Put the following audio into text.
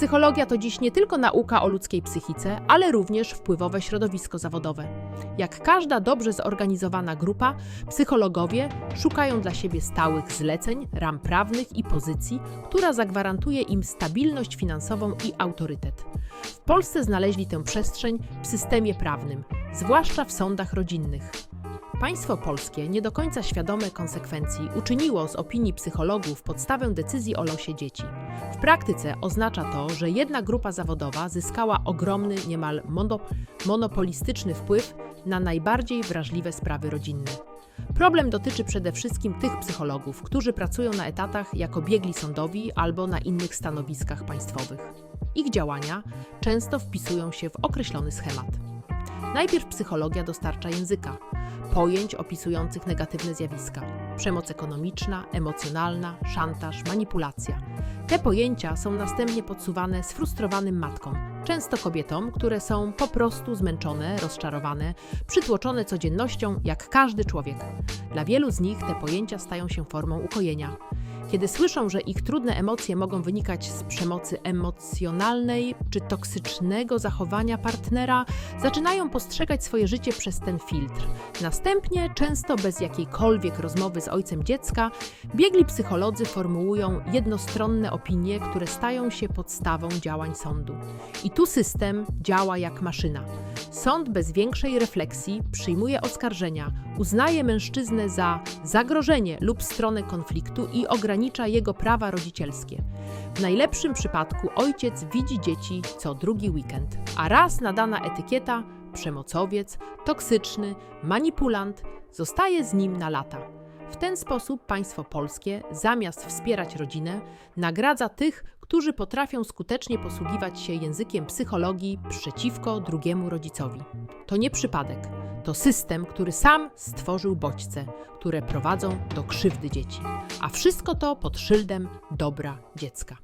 Psychologia to dziś nie tylko nauka o ludzkiej psychice, ale również wpływowe środowisko zawodowe. Jak każda dobrze zorganizowana grupa, psychologowie szukają dla siebie stałych zleceń, ram prawnych i pozycji, która zagwarantuje im stabilność finansową i autorytet. W Polsce znaleźli tę przestrzeń w systemie prawnym, zwłaszcza w sądach rodzinnych. Państwo polskie, nie do końca świadome konsekwencji, uczyniło z opinii psychologów podstawę decyzji o losie dzieci. W praktyce oznacza to, że jedna grupa zawodowa zyskała ogromny, niemal mono, monopolistyczny wpływ na najbardziej wrażliwe sprawy rodzinne. Problem dotyczy przede wszystkim tych psychologów, którzy pracują na etatach jako biegli sądowi albo na innych stanowiskach państwowych. Ich działania często wpisują się w określony schemat. Najpierw psychologia dostarcza języka, pojęć opisujących negatywne zjawiska: przemoc ekonomiczna, emocjonalna, szantaż, manipulacja. Te pojęcia są następnie podsuwane sfrustrowanym matkom, często kobietom, które są po prostu zmęczone, rozczarowane, przytłoczone codziennością jak każdy człowiek. Dla wielu z nich te pojęcia stają się formą ukojenia. Kiedy słyszą, że ich trudne emocje mogą wynikać z przemocy emocjonalnej czy toksycznego zachowania partnera, zaczynają postrzegać swoje życie przez ten filtr. Następnie, często bez jakiejkolwiek rozmowy z ojcem dziecka, biegli psycholodzy formułują jednostronne opinie, które stają się podstawą działań sądu. I tu system działa jak maszyna. Sąd bez większej refleksji przyjmuje oskarżenia, uznaje mężczyznę za zagrożenie lub stronę konfliktu i ogranicza jego prawa rodzicielskie. W najlepszym przypadku ojciec widzi dzieci co drugi weekend, a raz nadana etykieta przemocowiec, toksyczny, manipulant zostaje z nim na lata. W ten sposób państwo polskie, zamiast wspierać rodzinę, nagradza tych, którzy potrafią skutecznie posługiwać się językiem psychologii przeciwko drugiemu rodzicowi. To nie przypadek, to system, który sam stworzył bodźce, które prowadzą do krzywdy dzieci. A wszystko to pod szyldem dobra dziecka.